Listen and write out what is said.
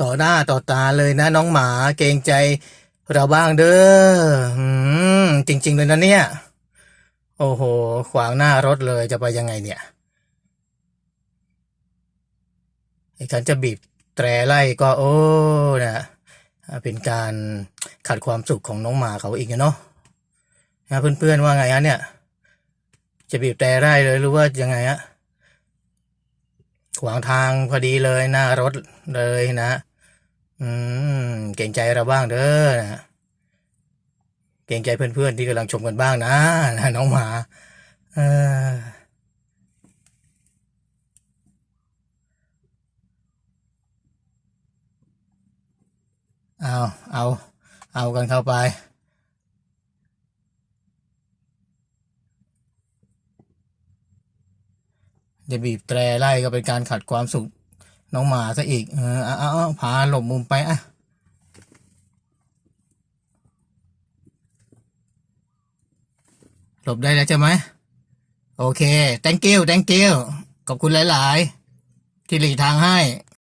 ต่อหน้าต่อตาเลยนะน้องหมาเกรงใจเราบ้างเด้ออืมจริง ๆ เลยนะเนี่ย โอ้โห ขวางหน้ารถเลยจะไปยังไงเนี่ยไอ้การจะบีบแตรไล่ก็โอ้นะเป็นการขัดความสุขของน้องหมาเขาอีกอะเนาะนะเพื่อนๆว่าไงฮะเนี่ย จะบีบแตรไล่เลยหรือว่ายังไงฮะ ขวางทางพอดีเลยหน้ารถเลยนะ อืม เกรงใจเราบ้างเด้อนะเกรงใจเพื่อนๆที่กำลังชมกันบ้างนะนะน้องหมาเออเอา เอา เอากันเข้าไป จะบีบแตรไล่ก็เป็นการขัดความสุขน้องหมาซะอีก เออเอาเอาเอาพาหลบมุมไปอะหลบได้แล้วใช่ไหมโอเค thank you thank you ขอบคุณหลาย ๆ ที่หลีทางให้